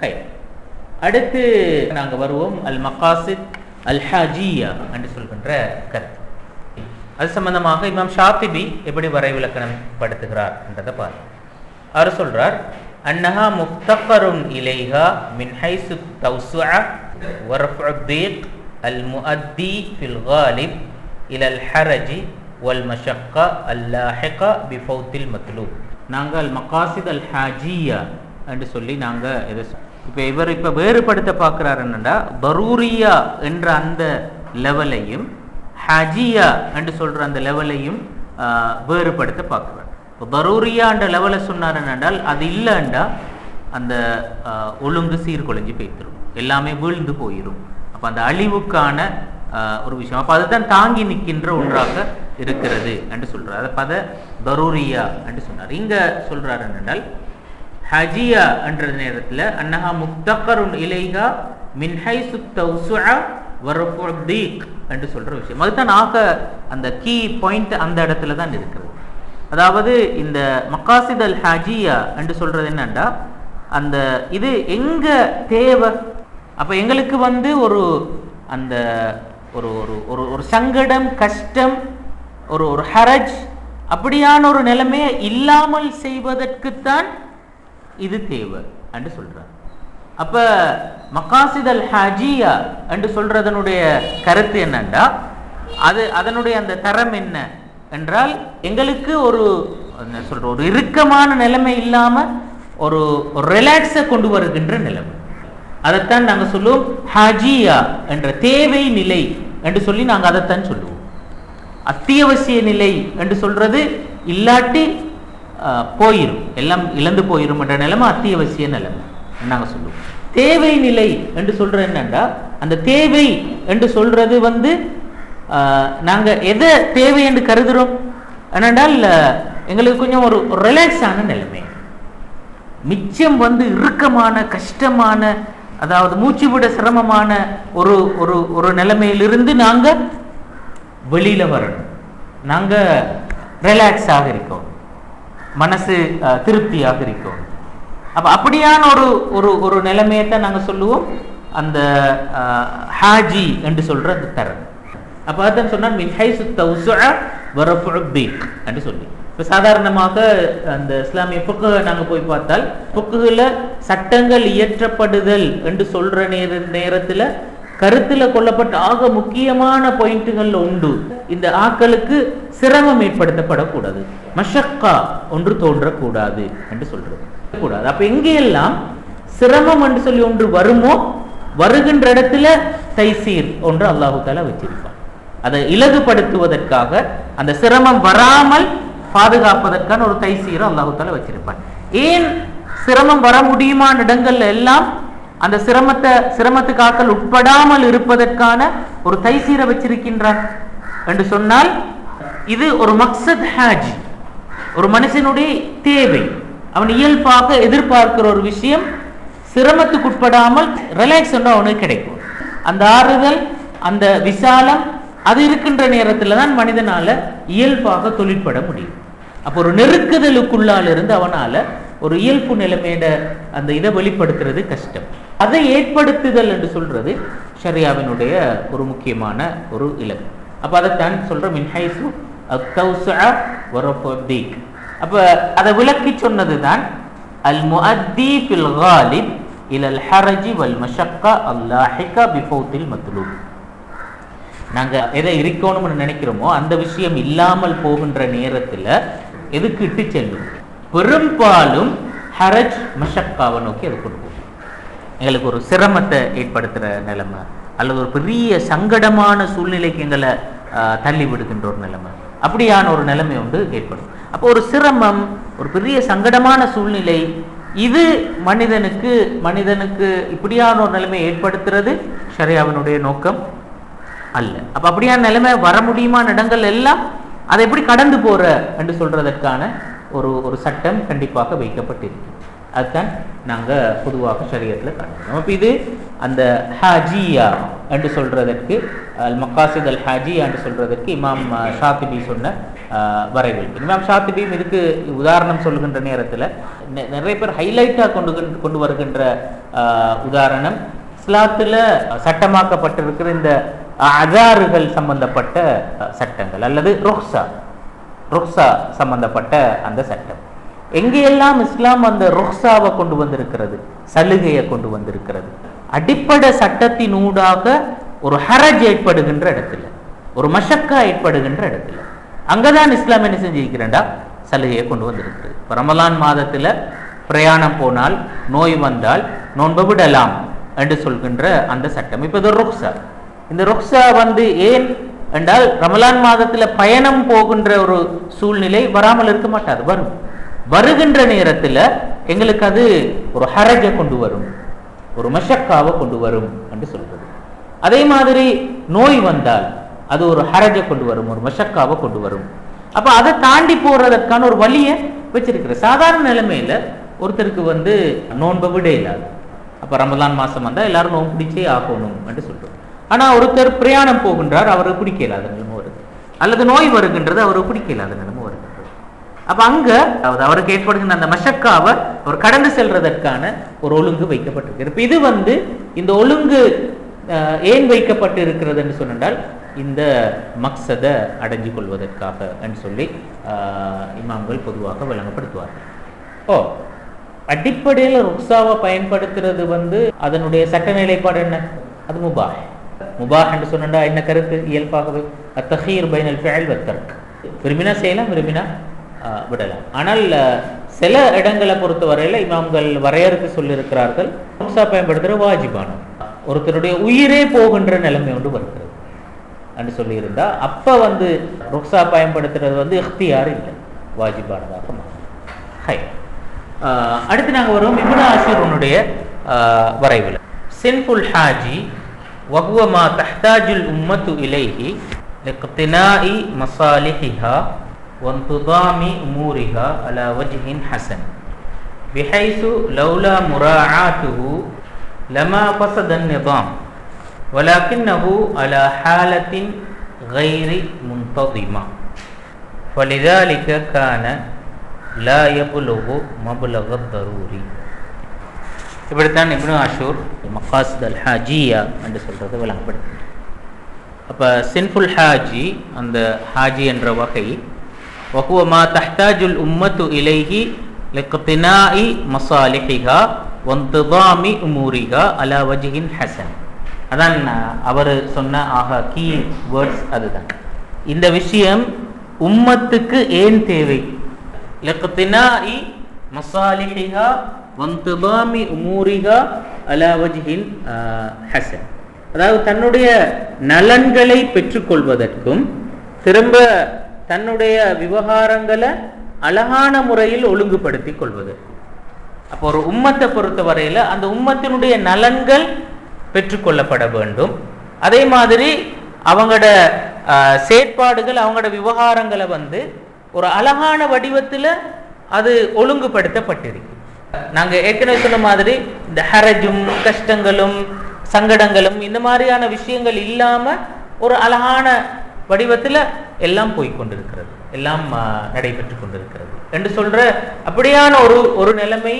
High அடுத்து நாங்கள் வருவோம் அல் மகாசித் அல் ஹாஜியா என்று சொல்கின்ற கருத்து. அது சம்பந்தமாக இமாம் ஷாத்திபி எப்படி வரைவிலக்கணம் படுத்துகிறார் என்றதை பாருங்க அவர் சொல்றார் அன்னஹா முஃப்தகருன் இலைஹா மின் ஹைசு தௌசுஅ வர்ஃபு தீக் அல் முஅத்தி ஃபில் காலிப் இலல் ஹரஜி வல் மஷக்கா அல்லாஹிகா பிஃபௌத்தில் மத்லூப். நாங்கள் மகாசித் அல் ஹாஜியா என்று சொல்லி நாங்கள் இதை இப்போ இவர் இப்போ வேறுபடுத்த பார்க்குறாரு என்னண்டா பரூரியா என்ற அந்த லெவலையும் ஹஜியா என்று சொல்கிற அந்த லெவலையும் வேறுபடுத்த பார்க்குறார். இப்போ பரூரியான்ற லெவலை சொன்னார் என்னென்றால் அது இல்லைண்டா அந்த ஒழுங்கு சீர்குலைஞ்சு போய்த்திரும். எல்லாமே வீழ்ந்து போயிடும் அப்போ அந்த அழிவுக்கான ஒரு விஷயம். அப்போ அதுதான் தாங்கி நிற்கின்ற ஒன்றாக இருக்கிறது என்று சொல்கிறார் அதை பத பரூரியா என்று சொன்னார். இங்க சொல்றாரு என்னென்றால் ஹஜியா என்ற நேரத்தில் அன்னஹா முக்தக்கருன் இலைகா மின்ஹை ஹைசு தௌசுஅ வரஃபு என்று சொல்ற விஷயம். அதுதான் ஆக அந்த கீ பாயிண்ட் அந்த இடத்துல தான் இருக்கிறது. அதாவது இந்த மக்காசித் அல் ஹஜியா என்று சொல்றது என்னண்டா? அந்த இது எங்க தேவை? அப்ப எங்களுக்கு வந்து ஒரு அந்த ஒரு ஒரு ஒரு ஒரு சங்கடம் கஷ்டம் ஒரு ஒரு ஹரஜ் அப்படியான ஒரு நிலைமையை இல்லாமல் செய்வதற்குத்தான் இது தேவை என்று சொல்றார். அப்ப மகாசித் அல் ஹாஜியா என்று சொல்றதனுடைய கருத்து என்னண்டா? அது அதனுடைய அந்த தரம் என்ன என்றால் எங்களுக்கு ஒரு சொல்ற ஒரு இறுக்கமான நிலைமை இல்லாம ஒரு ரிலாக்ஸை கொண்டு வருகின்ற நிலைமை. அதைத்தான் நாங்கள் சொல்லுவோம் ஹாஜியா என்ற தேவை நிலை என்று சொல்லி நாங்கள் அதைத்தான் சொல்லுவோம். அத்தியாவசிய நிலை என்று சொல்றது இல்லாட்டி போயிடும் போயிரும். எல்லாம் இழந்து போயிரும் என்ற நிலைமை அத்தியாவசிய நிலைமை. நாங்கள் சொல்லுவோம். தேவை நிலை என்று சொல்றது என்னண்டா? அந்த தேவை என்று சொல்றது வந்து நாங்கள் எதை தேவை என்று கருதுகிறோம் என்னென்றால் எங்களுக்கு கொஞ்சம் ஒரு ரிலாக்ஸ் ஆன நிலைமை. மிச்சம் வந்து இறுக்கமான கஷ்டமான அதாவது மூச்சு விட சிரமமான ஒரு ஒரு ஒரு நிலைமையிலிருந்து நாங்கள் வெளியில் வரணும். நாங்கள் ரிலாக்ஸாக இருக்கோம். மனசு திருப்தியாக இருக்கும். அப்போ அப்படியான ஒரு ஒரு ஒரு நிலைமையை தான் நாங்கள் சொல்லுவோம். அந்த ஹாஜி என்று சொல்கிற அந்த தரம். அப்போ அதான் சொன்னால் மின் சுத்த தௌசுஅ வரஃபு தீக் என்று சொல்லி. இப்போ சாதாரணமாக அந்த இஸ்லாமிய புக்கு நாங்கள் போய் பார்த்தால் புக்குல சட்டங்கள் இயற்றப்படுதல் என்று சொல்கிற நேர நேரத்தில் கருத்துல கொள்ளப்பட்ட ஆக முக்கியமான பாயிண்ட்டுகள் உண்டு. இந்த ஆக்களுக்கு சிரமம் ஏற்படுத்தப்படக்கூடாது. மஷக்கா ஒன்று தோன்றக்கூடாது என்று சொல்றது. கூடாது. அப்ப எங்கெல்லாம் சிரமம் என்று சொல்லி ஒன்று வருமோ? வருகின்ற இடத்துல தைசீர் ஒன்று அல்லாஹு தாலா வச்சிருப்பான். அதை இலகுபடுத்துவதற்காக அந்த சிரமம் வராமல் பாதுகாப்பதற்கான ஒரு தைசீரை அல்லாஹு தாலா வச்சிருப்பான். ஏன் சிரமம் வர முடியுமான இடங்கள்ல எல்லாம் அந்த சிரமத்தை சிரமத்துக்கு உட்படாமல் இருப்பதற்கான ஒரு தைசீரை வச்சிருக்கின்றார். என்று சொன்னால் இது ஒரு மக்சத் ஹாஜ் ஒரு மனுஷனுடைய தேவை. அவன் இயல்பாக எதிர்பார்க்கிற ஒரு விஷயம் சிரமத்துக்கு உட்படாமல் ரிலாக்ஸ் அவனுக்கு கிடைக்கும். அந்த ஆறுதல் அந்த விசாலம் அது இருக்கின்ற நேரத்தில் தான் மனிதனால இயல்பாக தொழிற்பட முடியும். அப்போ ஒரு நெருக்குதலுக்குள்ளால் இருந்து அவனால ஒரு இயல்பு நிலைமையோட அந்த இதை வெளிப்படுத்துறது கஷ்டம். அதை ஏற்படுத்துதல் என்று சொல்றது ஷரியாவினுடைய ஒரு முக்கியமான ஒரு இலக்கு. அப்ப அதைத்தான் சொல்ற மின்ஹைசு அப்ப அதை விளக்கி சொன்னதுதான் அல் முஅத்தி ஃபில் காலிப் இலல் ஹரஜி வல் மஷக்கா அல்லாஹிகா பிஃபௌத்தில் மத்லூப். நாங்க எதை இருக்கணும்னு நினைக்கிறோமோ அந்த விஷயம் இல்லாமல் போகின்ற நேரத்துல எதுக்கு இட்டு செல்லும்? பெரும்பாலும் ஹரஜ் மஷக்காவை நோக்கி அது கொண்டு போகும். எங்களுக்கு ஒரு சிரமத்தை ஏற்படுத்துகிற நிலைமை அல்லது ஒரு பெரிய சங்கடமான சூழ்நிலைக்கு எங்களை தள்ளி விடுகின்ற ஒரு நிலைமை. அப்படியான ஒரு நிலைமை வந்து ஏற்படும். அப்போ ஒரு சிரமம் ஒரு பெரிய சங்கடமான சூழ்நிலை இது மனிதனுக்கு மனிதனுக்கு இப்படியான ஒரு நிலைமை ஏற்படுத்துறது ஷரியாவினுடைய நோக்கம் அல்ல. அப்ப அப்படியான நிலைமை வர முடியுமான இடங்கள் எல்லாம் அதை எப்படி கடந்து போற என்று சொல்றதற்கான ஒரு ஒரு சட்டம் கண்டிப்பாக வைக்கப்பட்டிருக்கு. அதுதான் நாங்கள் பொதுவாக சரியத்தில் காணுறோம் அப்ப இது அந்த ஹாஜியா என்று சொல்றதற்கு அல் மக்காசித் அல் ஹாஜியா என்று சொல்றதற்கு இமாம் ஷாத்திபி சொன்ன வரைவில் இமாம் ஷாத்திபியும் இதுக்கு உதாரணம் சொல்கின்ற நேரத்தில் நிறைய பேர் ஹைலைட்டாக கொண்டு கொண்டு- வருகின்ற உதாரணம் இஸ்லாத்தில் சட்டமாக்கப்பட்டிருக்கிற இந்த அஜாறுகள் சம்பந்தப்பட்ட சட்டங்கள் அல்லது ருக்ஸா ருக்ஸா சம்பந்தப்பட்ட அந்த சட்டம். எங்கெல்லாம் இஸ்லாம் அந்த ருக்ஸாவை கொண்டு வந்திருக்கிறது சலுகையை கொண்டு வந்திருக்கிறது அடிப்படை சட்டத்தினூடாக ஒரு ஹரஜ் ஏற்படுகின்ற இடத்துல ஒரு மஷக்கா ஏற்படுகின்ற இடத்துல அங்கதான் இஸ்லாம் என்ன செஞ்சிருக்கிறேன்டா? சலுகையை கொண்டு வந்திருக்கிறது. இப்ப ரமலான் மாதத்துல பிரயாணம் போனால் நோய் வந்தால் நோன்பு விடலாம் என்று சொல்கின்ற அந்த சட்டம். இப்ப இது ருக்ஸா இந்த ருக்ஸா வந்து ஏன் என்றால் ரமலான் மாதத்தில் பயணம் போகின்ற ஒரு சூழ்நிலை வராமல் இருக்க மாட்டாது வரும். வருகின்ற நேரத்தில் எங்களுக்கு அது ஒரு ஹரஜை கொண்டு வரும் ஒரு மஷக்காவை கொண்டு வரும் என்று சொல்றது. அதே மாதிரி நோய் வந்தால் அது ஒரு ஹரஜை கொண்டு வரும் ஒரு மஷக்காவை கொண்டு வரும். அப்போ அதை தாண்டி போறதற்கான ஒரு வழியை வச்சிருக்கிற சாதாரண நிலைமையில ஒருத்தருக்கு வந்து நோன்பை விட இல்லாது. அப்போ ரமலான் மாதம் வந்தால் எல்லாரும் நோன்பு பிடிச்சே ஆகணும் என்று சொல்கிறோம் ஆனால் ஒருத்தர் பிரயாணம் போகின்றார் அவருக்கு பிடிக்க இல்லாத நிலைமை வருது அல்லது நோய் வருகின்றது அவருக்கு பிடிக்க இல்லாத நிலைமை வருகின்றது அப்போ அங்கே அதாவது அவருக்கு ஏற்படுகின்ற அந்த மஷக்காவை அவர் கடந்து செல்றதற்கான ஒரு ஒழுங்கு வைக்கப்பட்டிருக்கு இப்போ இது வந்து இந்த ஒழுங்கு ஏன் வைக்கப்பட்டு இருக்கிறது என்று சொன்னால் இந்த மக்சதை அடைஞ்சு கொள்வதற்காக என்று சொல்லி இமாம்கள் பொதுவாக விளங்கப்படுத்துவார்கள். ஓ அடிப்படையில் ருக்ஸாவை பயன்படுத்துறது வந்து அதனுடைய சட்ட நிலைப்பாடு என்ன? அது முபா முபாஹ் என்று சொன்னா என்ன கருத்து? இயல்பாகவே அத்தஹீர் பைனல் ஃபேல் வத்தர்க் விரும்பினா செய்யலாம் விரும்பினா விடலாம். ஆனால் சில இடங்களை பொறுத்தவரையில் இமாம்கள் வரையறுத்து சொல்லியிருக்கிறார்கள் ஹம்சா பயன்படுத்துகிற வாஜிபானம் ஒருத்தருடைய உயிரே போகின்ற நிலைமை ஒன்று வருகிறது. என்று சொல்லியிருந்தா அப்ப வந்து ருக்ஸா பயன்படுத்துறது வந்து இஃப்தியார் இல்லை வாஜிபானதாக ஹை. அடுத்து நாங்கள் வருவோம் இப்னு உன்னுடைய வரைவில். சின்ஃபுல் ஹாஜி وهو ما تحتاج الأمة إليه لإقتناء مصالحها وانتظام أمورها على وجه حسن. بحيث لولا مراعاته لما فسد النظام ولكنه على حالة غير منتظمة. فلذلك كان لا يبلغ مبلغ الضروري. இப்படித்தான் இப்னு ஆஷூர் மக்காசித் அல் ஹாஜியா என்று சொல்றது விளங்கப்படுது அப்போ சின்ஃபுல் ஹாஜி அந்த ஹாஜி என்ற வகை وهو ما تحتاج الأمة إليه لاقتناء مصالحها وانتظام أمورها على وجه حسن அதான் அவர் சொன்ன ஆக கீ வேர்ட்ஸ் அதுதான் இந்த விஷயம் உம்மத்துக்கு ஏன் தேவை லிக்தினாஇ மசாலிஹிஹா வந்துபாமி உமூரிகா அலா ஹசன். அதாவது தன்னுடைய நலன்களை பெற்றுக்கொள்வதற்கும் திரும்ப தன்னுடைய விவகாரங்களை அழகான முறையில் ஒழுங்குபடுத்திக் கொள்வது அப்போ ஒரு உம்மத்தை பொறுத்தவரையில் அந்த உம்மத்தினுடைய நலன்கள் பெற்றுக்கொள்ளப்பட வேண்டும். அதே மாதிரி அவங்களோட செயற்பாடுகள் அவங்களோட விவகாரங்களை வந்து ஒரு அழகான வடிவத்தில் அது ஒழுங்குபடுத்தப்பட்டிருக்கு. நாங்கள் ஏற்கனவே சொன்ன மாதிரி இந்த ஹரஜும் கஷ்டங்களும் சங்கடங்களும் இந்த மாதிரியான விஷயங்கள் இல்லாமல் ஒரு அழகான வடிவத்தில் எல்லாம் போய் கொண்டிருக்கிறது. எல்லாம் நடைபெற்று கொண்டிருக்கிறது. என்று சொல்ற அப்படியான ஒரு ஒரு நிலைமை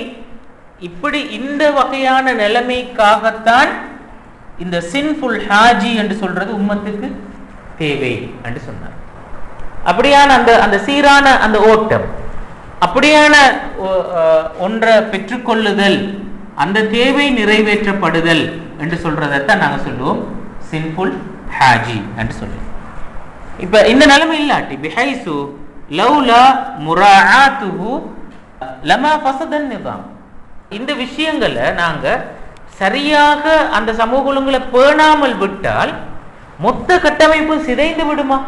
இப்படி இந்த வகையான நிலைமைக்காகத்தான் இந்த சின்ஃபுல் ஹாஜி என்று சொல்றது உம்மத்துக்கு தேவை என்று சொன்னார். அப்படியான அந்த அந்த சீரான அந்த ஓட்டம். அப்படியான ஒன்றை பெற்றுக்கொள்ளுதல் அந்த தேவை நிறைவேற்றப்படுதல் என்று சொல்றதைத்தான் நாங்கள் சொல்லுவோம். சிம்பிள் ஹாஜி என்று சொல்லுவோம். இப்ப இந்த நிலைமை இல்லாட்டி பிஹைசு லவ்லா முராஆத்துஹு லமா பசதன் நிதாம். இந்த விஷயங்களை நாங்க சரியாக அந்த சமூக ஒழுங்குகளை பேணாமல் விட்டால் மொத்த கட்டமைப்பு சிதைந்து விடுமா?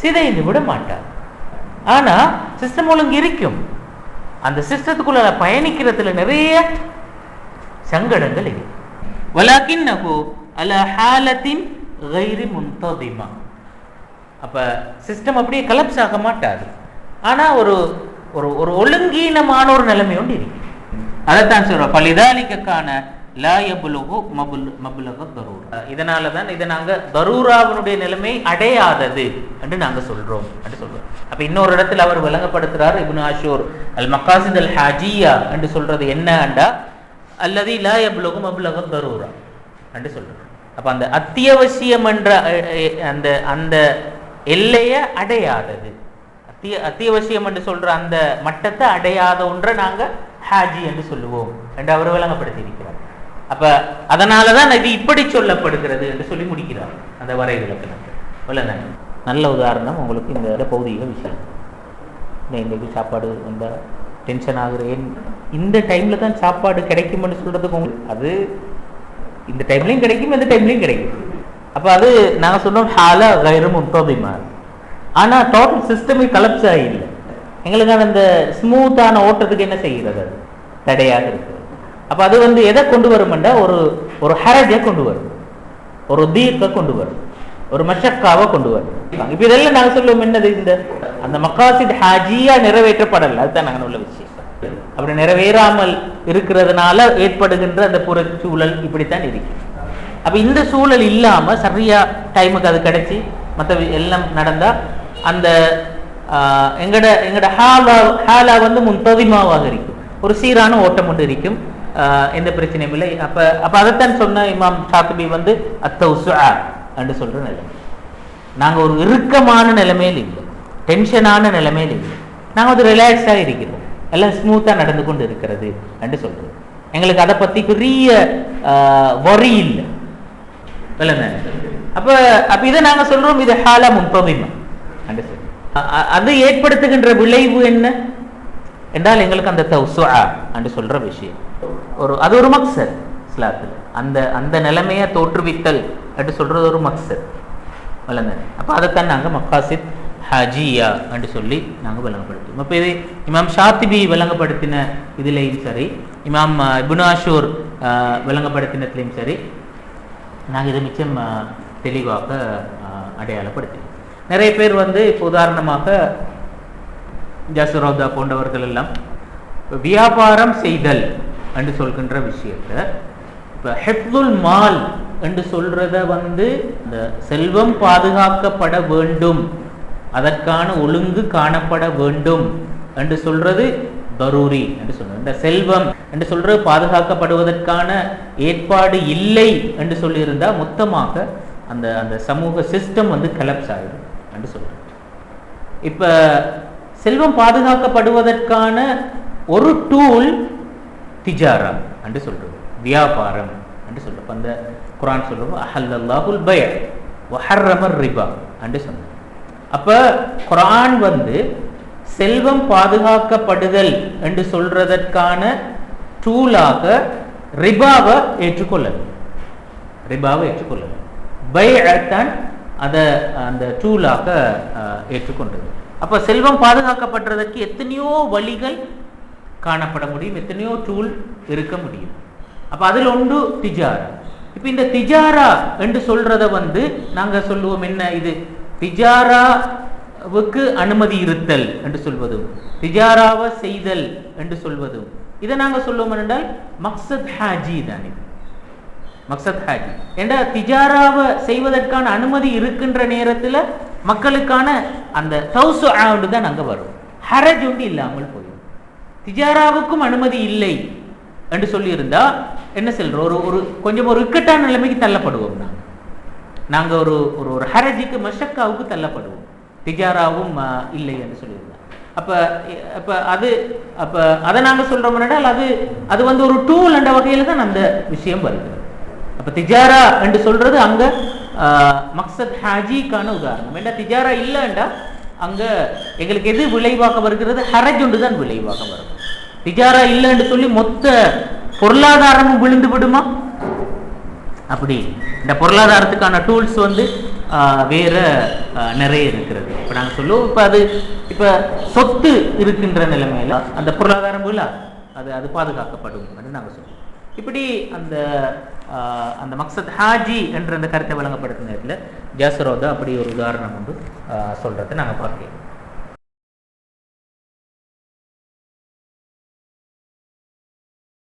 சிதைந்து விட மாட்டார் ஆனால் சிஸ்டம் ஒழுங்கு இருக்கும். அந்த சிஸ்டத்துக்குள்ள பயணிக்கிறதுல நிறைய சங்கடங்கள் இருக்கு. வலாக்கின்னஹு அல ஹாலத்தின் கைரி முன்ததிமா. அப்போ சிஸ்டம் அப்படியே கலப்ஸ் ஆக மாட்டாது. ஆனால் ஒரு ஒரு ஒரு ஒழுங்கீனமான ஒரு நிலைமை ஒன்று இருக்கு. அதைத்தான் சொல்கிறோம் பலிதாலிக்கான லா யபுலுகு மபுல் மபுலக தரூரா. இதனால தான் இதை நாங்கள் தரூராவினுடைய நிலைமை அடையாதது என்று நாங்கள் சொல்கிறோம் என்று சொல்கிறோம் அப்போ இன்னொரு இடத்துல அவர் விளங்கப்படுத்துறார் இப்னு ஆஷூர். அல் மக்காசித் அல் ஹாஜியா என்று சொல்றது என்னண்டா அல்லது லா யபுலுகு மபுலக தரூரா என்று சொல்றார். அப்ப அந்த அத்தியாவசியம் என்ற அந்த அந்த எல்லையை அடையாதது. அத்திய அத்தியாவசியம் என்று சொல்ற அந்த மட்டத்தை அடையாத ஒன்றை நாங்கள் ஹாஜி என்று சொல்லுவோம் என்று அவர் விளங்கப்படுத்தி அப்ப அதனாலதான் இது இப்படி சொல்லப்படுகிறது என்று சொல்லி முடிக்கிறார் அந்த வரை விளக்கணத்தை நல்ல உதாரணம் உங்களுக்கு இந்த பௌதிக விஷயம். இந்த இன்னைக்கு சாப்பாடு வந்தா டென்ஷன் ஆகுறேன். இந்த டைம்ல தான் சாப்பாடு கிடைக்கும்னு சொல்றதுக்கு உங்களுக்கு அது இந்த டைம்லயும் கிடைக்கும் இந்த டைம்லயும் கிடைக்கும். அப்ப அது நாங்க சொன்னோம் ஹால கைரு முத்தபிமா ஆனா டோட்டல் சிஸ்டமே கலப்ஸ் ஆகில்லை எங்களுக்கான அந்த ஸ்மூத்தான ஓட்டத்துக்கு என்ன செய்கிறது அது? தடையாக இருக்குது. அப்ப அது வந்து எதை கொண்டு வரும்னா ஒரு ஒரு ஹரஜை கொண்டு வரும். ஒரு தீர்க்க கொண்டு வரும். ஒரு மஷக்காவை கொண்டு வரும். இப்ப இதெல்லாம் நாங்க சொல்லுவோம் என்னது இந்த அந்த மக்காசித் ஹாஜியா நிறைவேற்றப்படல. அதுதான் நாங்க உள்ள விஷயம். அப்படி நிறைவேறாமல் இருக்கிறதுனால ஏற்படுகின்ற அந்த புற சூழல் இப்படித்தான் இருக்கு. அப்ப இந்த சூழல் இல்லாம சரியா டைமுக்கு அது கிடைச்சி மற்ற எல்லாம் நடந்தா அந்த ஆஹ், எங்கட எங்கட ஹாலா ஹாலா வந்து முன்ததிமாவாக இருக்கும். ஒரு சீரான ஓட்டம் ஒன்று இருக்கும். எந்த பிரச்சனையும் இல்லை. அப்ப அப்ப அதைத்தான் சொன்ன இமாம் சாத்துபி வந்து அத்தௌசுஆ என்று சொல்ற நிலைமை. நாங்க ஒரு இறுக்கமான நிலைமையில் இல்லை. டென்ஷனான நிலைமையில் இல்லை. நாங்க வந்து ரிலாக்ஸா இருக்கிறோம். எல்லாம் ஸ்மூத்தா நடந்து கொண்டு இருக்கிறது என்று சொல்றோம் எங்களுக்கு அதை பத்தி பெரிய வரி இல்லை. அப்ப அப்ப இதை நாங்க சொல்றோம் இது ஹாலா முன்பதிமா என்று அது ஏற்படுத்துகின்ற விளைவு என்ன? என்றால் எங்களுக்கு அந்த தௌசுஆ என்று சொல்ற விஷயம். ஒரு அது ஒரு மக்சர் இஸ்லாத்தில். அந்த அந்த நிலைமையை தோற்றுவித்தல் அப்படின்னு சொல்றது ஒரு மக்சர் விளங்க அப்போ அதைத்தான் நாங்கள் மக்காசித் ஹஜியா என்று சொல்லி நாங்கள் விளங்கப்படுத்துவோம். அப்போ இது இமாம் ஷாத்திபி விளங்கப்படுத்தின இதுலேயும் சரி இமாம் இபுனாஷூர் விளங்கப்படுத்தினத்துலேயும் சரி நாங்கள் இதை மிச்சம் தெளிவாக அடையாளப்படுத்தினோம். நிறைய பேர் வந்து இப்போ உதாரணமாக ஜசரோதா போன்றவர்கள் எல்லாம் வியாபாரம் செய்தல் என்று சொல்கின்ற விஷயத்த. இப்போ ஹெப்துல் மால் என்று சொல்றத வந்து இந்த செல்வம் பாதுகாக்கப்பட வேண்டும். அதற்கான ஒழுங்கு காணப்பட வேண்டும் என்று சொல்றது தரூரி என்று சொல்றது. இந்த செல்வம் என்று சொல்றது பாதுகாக்கப்படுவதற்கான ஏற்பாடு இல்லை என்று சொல்லியிருந்தா மொத்தமாக அந்த அந்த சமூக சிஸ்டம் வந்து கலப்ஸ் ஆகிடும் என்று சொல்றது இப்ப செல்வம் பாதுகாக்கப்படுவதற்கான ஒரு டூல் திஜாரா என்று சொல்றது. வியாபாரம் என்று சொல்றது. அந்த குரான் சொல்றோம் அஹல்லாஹுல் பய வஹர்ரமர் ரிபா என்று சொன்ன அப்ப குரான் வந்து செல்வம் பாதுகாக்கப்படுதல் என்று சொல்றதற்கான டூலாக ரிபாவை ஏற்றுக்கொள்ளது. ரிபாவை ஏற்றுக்கொள்ளது. பைஅத்தான் அதை அந்த டூலாக ஏற்றுக்கொண்டது. அப்ப செல்வம் பாதுகாக்கப்படுறதற்கு எத்தனையோ வழிகள் காணப்பட முடியும் எத்தனையோ டூல் இருக்க முடியும். அப்ப அதில் ஒன்று திஜாரா இப்ப இந்த திஜாரா என்று சொல்றத வந்து நாங்க சொல்லுவோம் என்ன இது? திஜாராவுக்கு அனுமதி இருத்தல் என்று சொல்வதும் திஜாராவை செய்தல் என்று சொல்வதும். இதை நாங்க சொல்லுவோம் என்றால் மக்சத் ஹாஜி தான் இது. மக்சத் ஹாஜி. என்ற திஜாராவை செய்வதற்கான அனுமதி இருக்கின்ற நேரத்தில் மக்களுக்கான அந்த தௌசு ஆண்டு தான் அங்கே வரும். ஹரஜ் ஒன்று இல்லாமல் போகும் திஜாராவுக்கும் அனுமதி இல்லை என்று சொல்லியிருந்தா என்ன சொல்றோம் ஒரு ஒரு கொஞ்சம் ஒரு இக்கட்டான நிலைமைக்கு தள்ளப்படுவோம் நாங்கள் நாங்கள் ஒரு ஒரு ஒரு ஹரஜிக்கு மஷக்காவுக்கு தள்ளப்படுவோம். திஜாராவும் இல்லை என்று சொல்லியிருந்தோம் அப்போ அப்போ அது அப்போ அதை நாங்கள் சொல்கிறோம் என்றால் அது அது வந்து ஒரு டூல் என்ற வகையில் தான் அந்த விஷயம் வருகிறது. அப்போ திஜாரா என்று சொல்றது அங்க மக்சத் ஹாஜிக்கான உதாரணம். ஏன்னா திஜாரா இல்லைண்டா அங்க எங்களுக்கு எது விளைவாக வருகிறது? ஹரஜ் ஒன்று தான் விளைவாக வரும் திஜாரா இல்லைன்னு சொல்லி மொத்த பொருளாதாரமும் விழுந்து விடுமா? அப்படி. இந்த பொருளாதாரத்துக்கான டூல்ஸ் வந்து வேற நிறைய இருக்கிறது. இப்போ நாங்கள் சொல்லுவோம் இப்போ அது இப்போ சொத்து இருக்கின்ற நிலைமையில அந்த பொருளாதாரம் விழா அது அது பாதுகாக்கப்படும் அப்படின்னு நாங்கள் சொல்லுவோம். இப்படி அந்த அந்த மக்சத் ஹாஜி என்ற அந்த கருத்தை வழங்கப்படுத்த நேரத்தில் ஜாசரோதா அப்படி ஒரு உதாரணம் வந்து சொல்கிறத சொல்றதை நாங்கள் பார்க்கிறோம்.